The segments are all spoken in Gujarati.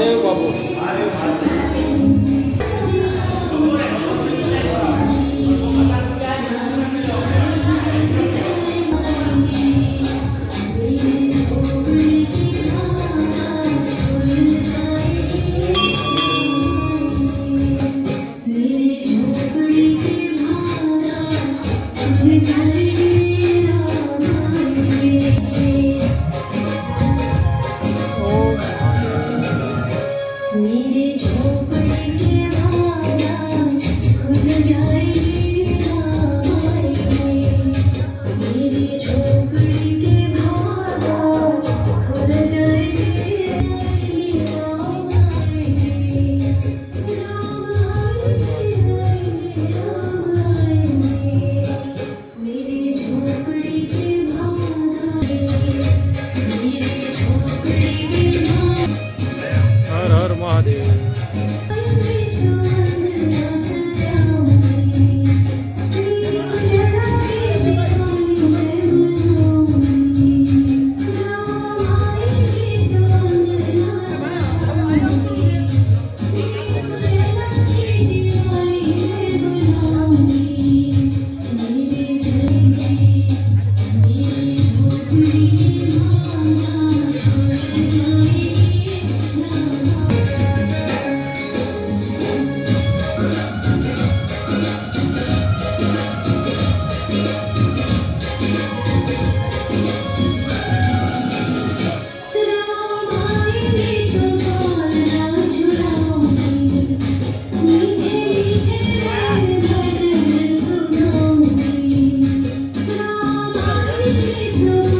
아내의 과부. 아내의 과부. Senhor.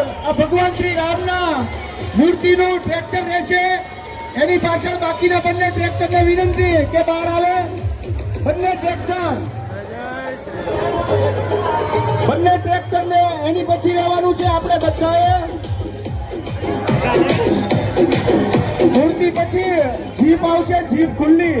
પાછળ આ ભગવાન શ્રી રામના મૂર્તિનું ટ્રેક્ટર રહેશે એની પાછળ બાકીના બંને ટ્રેક્ટરને વિનંતી કે બહાર આવે. બંને ટ્રેક્ટર બંને ટ્રેક્ટરને એની પછી રહેવાનું છે આપણે બધાએ. મૂર્તિ પછી જીપ આવશે, જીપ ખુલ્લી.